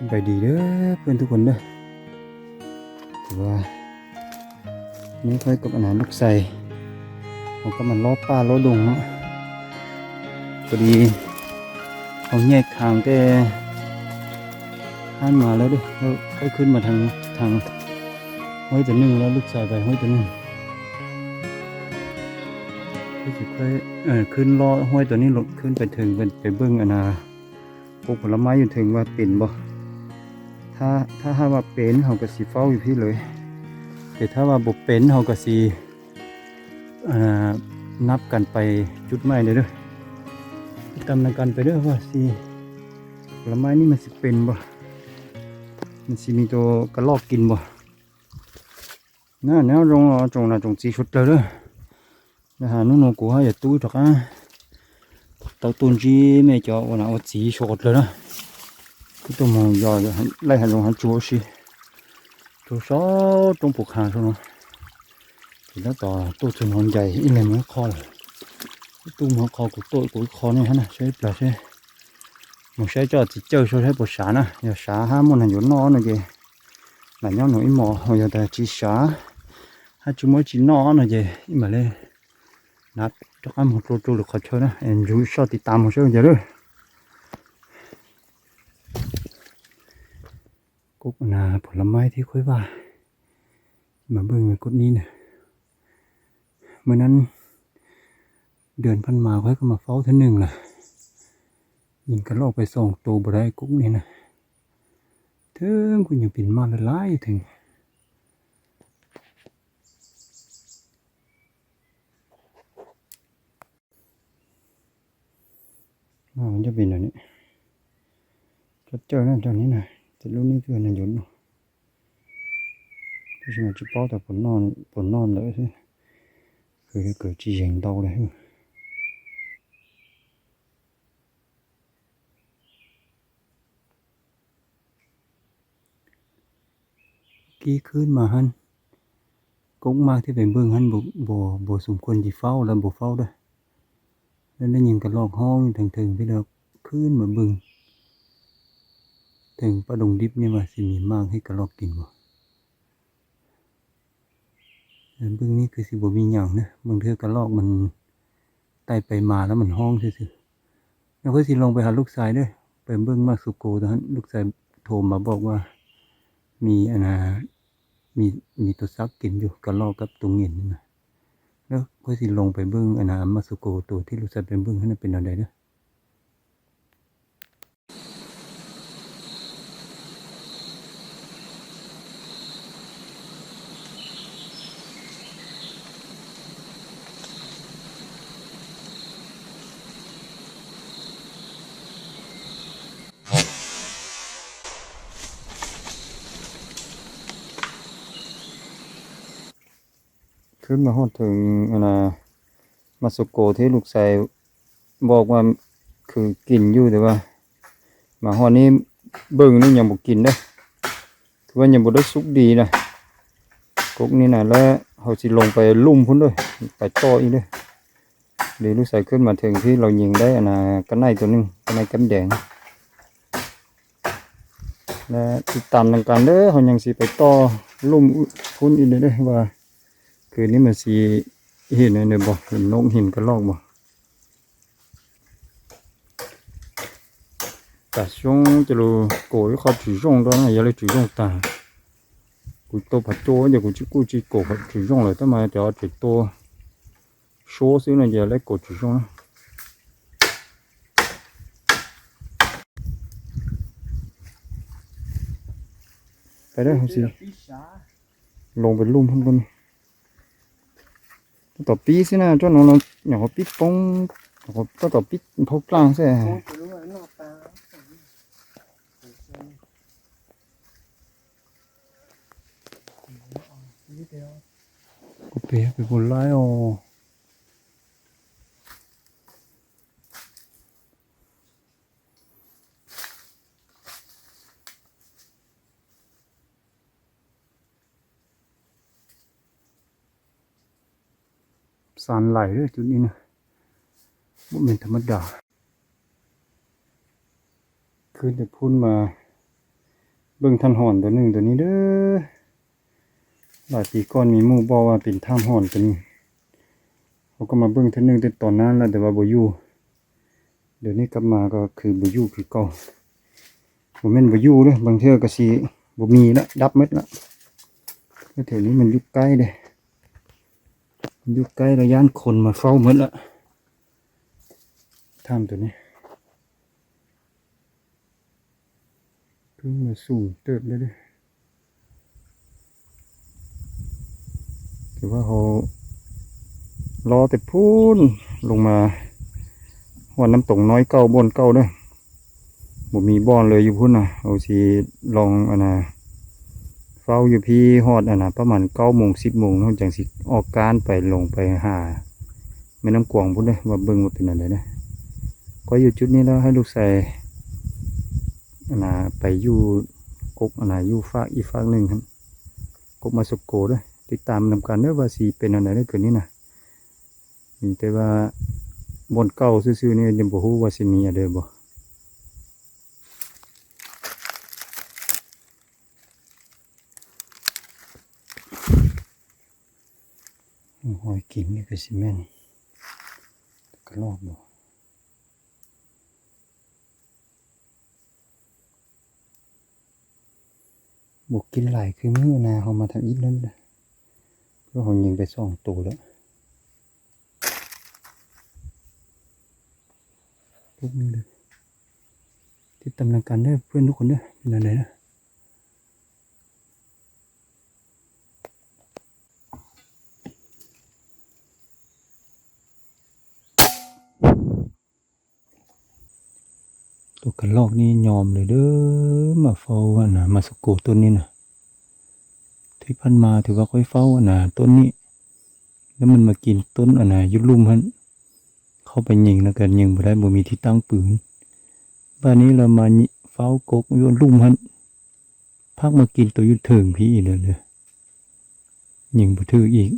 สบายดีเด้อเพื่อนทุกคนเด้อถือว่านี่ค่อยกับอาหารลูกใส่ผมก็มันล้อป้าล้อดงเนาะพอดีเขาแยกทางแต่ห้านมาแล้วดิแล้วค่อยขึ้นมาทางทางห้อยตัวหนึ่งแล้วลูกใส่ไปห้อยตัวหนึ่งก็จะค่อยเออขึ้นล้อห้อยตัวนี้ลงขึ้นไปถึงไปไปเบิ้งอนนาพวกผลไม้อยู่ถึงว่าเป็นบ่ ถ้าถ้าหาว่าเป็นเขาก็สีเฝ้าอยู่พี่เลย แต่ถ้าว่าบ่เป็นเขาก็สีนับกันไปจุดไม้เลยด้อตำนกันไปด้อว่าสีผลไม้นี่มันสิเป็นบ่ มันสิมีตัวกระลอกกินบ่น่าแนวจงจงน่ะจงจีชุดเลยเด้อนะฮะนู่นกูให้อย่าตู้จักอะตาตุนจีแม่จอว่าน่ะว่าจีชดเลยนะ cái tôm màu giò lấy hàng dùng hàng chúa xí. Chúa số trong phục hàng xong thì nó tỏ tôi thường hòn dày, ít lên mới kho rồi tôm họ kho của tôi, của kho này hả nè, sẽ là sẽ một sẽ cho thịt chơi số sẽ bột xả nè. Giờ xả ha muốn hàng nhốn nó này kì là nhau nổi mò, hồi giờ ta chỉ xả. Hai chú mới chỉ nó này kì nhưng mà lên nát cho ăn một tô tô được khỏi chơi nè. Em chú cho thì tạm một số giờ rồi กุกนาผลไม้ที่ค่อยว่า มาเบิ่งในกุดนี้เนี่ยเมื่อนั้น เดือนพันมาค่อยก็มาเฝ้าท่าหนึ่งล่ะยิงกระโลกไปส่งตัวบได้กุ๊กนี่นะถึงคุณยังปิ่นมาละลายถึงมันจะเป็นแบบนี้จะเจอนั่นตอนนี้นะ thì lúc นี้คือย นต์ที่ฉันจะป้อแต่ผลนอนผลนอนเลยสิคือเกิดจีเห็นเตาเลยกี้ขึ้นมาฮัน cũng มาที่เป็นเบื้องฮันบ่บ่บ่สมควรจีเฝ้าแล้วบ่เถึงปลาดงดิบนี่ว่าสิมีมากให้กระรอกกินบ่เบื้องนี้คือสิบ่มีหยังนะบางเทือกระรอกมันไต่ไปมาแล้วมันห้องซื่อๆแล้วก็สิลงไปหาลูกชายด้วยไปเบื้องมาสุโกตอนนั้นลูกชายโทรมาบอกว่า มีอันนะมีมีตัวซักกินอยู่กระรอกกับตุงเงินนี่นะแล้วก็สิลงไปเบื้องอันนะมาสุโกตัวที่ลูกชายเป็นเบื้องนั้นเป็นอะไรเด้ นมาฮอดถึงอนนามาสุโกที่ลูกชายบอกว่าคือกินอยู่แต่ว่า มาฮอดนี้เบิ่งนี่ยังบ่กินเด้คือว่ายังบ่ได้สุกดีนะกกนี่นะแล้วเขาสิลงไปลุ่มพุ่นด้วยไปต่ออีกเด้อเดี๋ยวลูกชายขึ้นมาถึงที่เรายิงได้อนนากันไนตัวหนึงกันไนกำแดงและติดตามทางการเด้อเขายังสิไปต่อลุ่มพุ่นอีกเด้อเด้อว่า คืนนี้มันสีเห็นเนี่ยบอกเห็นนกเห็นกระรอกบอกแต่ช่วงจะรู้โกยเขาจุ่ง đó này giờ lấy จุ่งตากูโตผัดโจ้เดี๋ยวกูจะกูจะโกผัดจุ่งเลยแต่มาจะเอาจุดโตโชว์ซิเนี่ยจะ lấy โกจุ่งไปได้ครับสิลงไปลุ่มพุ่น พุ่น tỏ pi xin nào cho nó nó nhỏ pi bông nó có tỏ pi phô lang sẽ có bé cái con lái ồ sàn ไ านไหลเลยจุดนี้นะบ่เป็นธรรมดาขึ้นแต่พุ่นมา เบิ่งท่านหอนตัวหนึ่งตัวนี้เด้อหลายปีก่อนมีหมู่บอกว่าเป็นท่านหอนตัวนี้เขาก็มาเบิ่งท่านึงแต่ตอนนั้นแล้วแต่ว่าบ่อยู่เดี๋ยวนี้กลับมาก็คือบ่อยู่คือเก่าบ่แม่นบ่อยู่เด้อบางเทื่อก็สิบ่มีละดับหมดละแล้วแถวนี้มันอยู่ใกล้เด้ อยู่ใกล้ระยานคนมาเฝ้าหมดละถ้ำตัวนี้เพิ่งมาสูงเติบเลยด้วยถือว่าเขารอแต่พูนลงมาหัวน้ำตกน้อยเก้าบนเก้าเด้อบ่มีบอนเลยอยู่พุ่นน่ะเอาสิลองอันน่ะ เฝ้าอยู่พี่ฮอดอันน่ะประมาณเก้าโมงสิบโมงนาะจังสิออกการไปลงไปหาแม่น้ำกวางพุ่นเด้อว่าเบิ่งว่าเป็นอันใดเด้อก็อยู่จุดนี้แล้วให้ลูกใส่อันน่ะไปอยู่กกอันน่ะอยู่ฝากอีกฝากหนึ่งครับกกมาสกโกด้วยติดตามนำกันเด้อว่าสีเป็นอันไหนได้เกิดนี้นะมีแต่ว่าบนเก่าซื่อๆนี่ยังบ่ฮู้ว่าสิมีอะไรบ่ หอยกินนี่ก็สิแม่นกระลอกบ่บุกกินหลายคือมื้อนาเขามาทำอีกนั่นก็เขายิงไปสองตัวแล้วทุกนึงเลยติดตามรังกันได้เพื่อนทุกคนเด้อเป็นอะไรนะ ตัวกระลอกนี่ยอมเลยเด้อมาเฝ้าอะนะมาสกโกต้นนี้นะที่พันมาถือว่าค่อยเฝ้าอะนะต้นนี้ แล้วมันมากินต้นอะนะยุดลุ่มพันเข้าไปยิงแล้วกันยิงบ่ได้บ่มีที่ตั้งปืนบ้านนี้เรามาเฝ้ากกโยนลุ่มพันพักมากินตัวยุดเถิงพี่อีกเลยเลยยิงบ่ถืออีก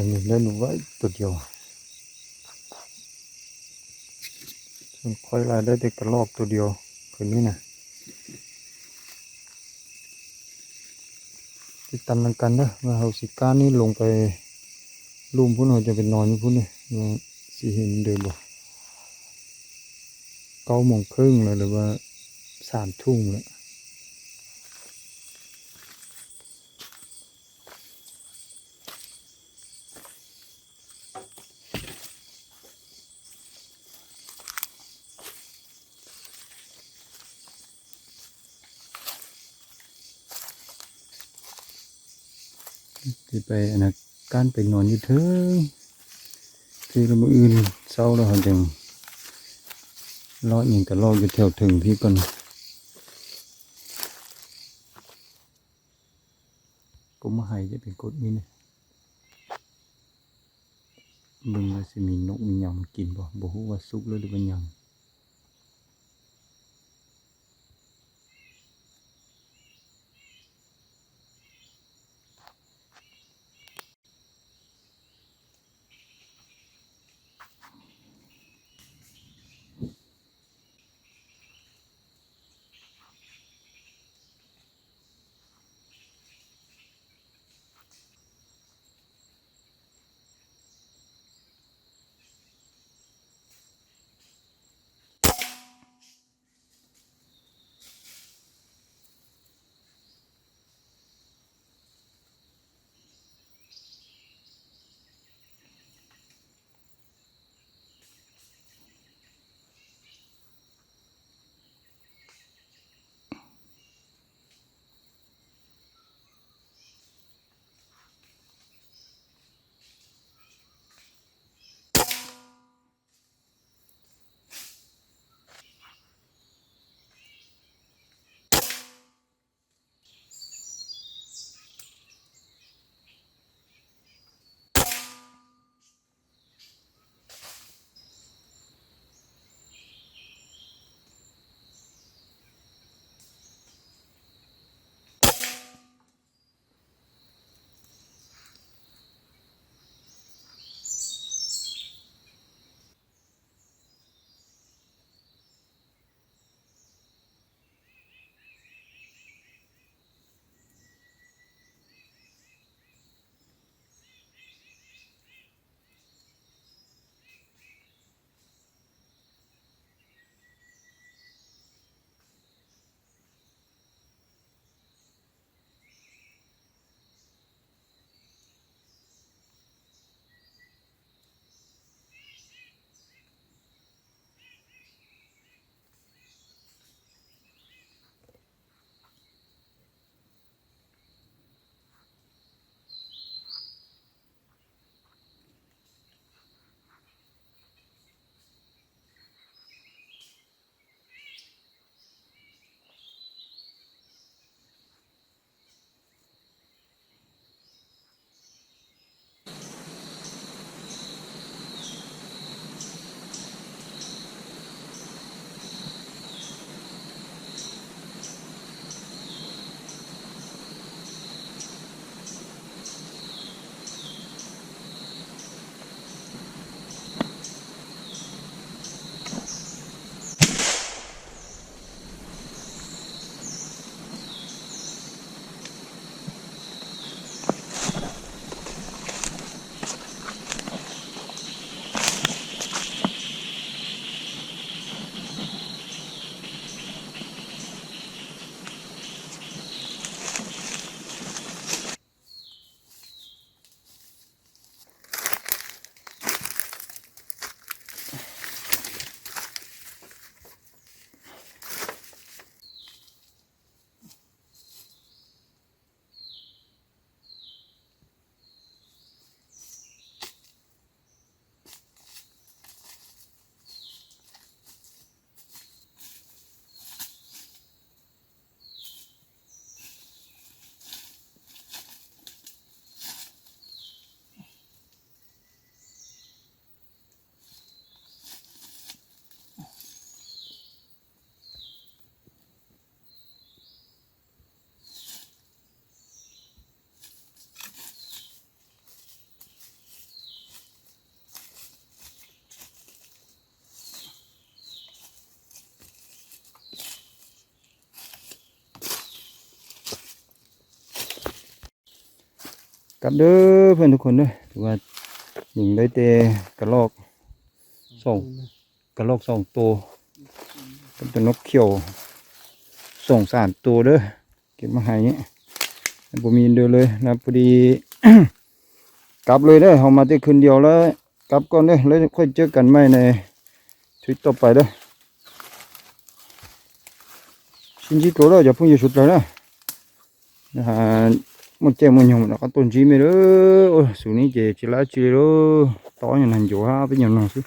ใส่นึ่แล้วหนูไว้ตัวเดียวส่วนค่อยลายได้แต่กระลอกตัวเดียวคืนนี้นะติดตามกันเด้ว่าเฮาสิก้านี่ลงไปลุ่มพุ่นเราจะเป็นนอนอยู่พุ่นนี่สิเห็นเดินบ่เก้าโมงครึ่งเลยหรือว่าสามทุ่มแล้ว สิไปอันนะการไปนอนอยู่เถิงที่ละมืออื่นเศร้าแล้วเขาจังเลาะอย่างกับเลาะอยู่แถวถึงพี่ก่อนก็มาให้จะเป็นกดนี้นะ มึงว่าสิมีนกมีหยังกินบ่บ่ฮู้ว่าสุกหรือว่าหยังับเด้อเพื่อนทุกคนเด้อถือว่าหญิงได้เตะกระลอกสองกระลอกสองตัวเป็นตัวนกเขียวสองสามตัวเด้อเก็บมาให้เนี่ยผมมีนเดียวเลยนะพอดี กลับเลยเด้อเอามาได้คืนเดียวแล้วกลับก่อนเด้อแล้วค่อยเจอกันใหม่ในทวิตต่อไปเด้อชินจิโกะเด้ออย่าเพิ่งหยุดชุดเลยนะนะฮะ một chè một nhồng nó có tôn chí mày đó ôi số này chè chỉ lá chè đó to như này chỗ ha bây giờ nó chứ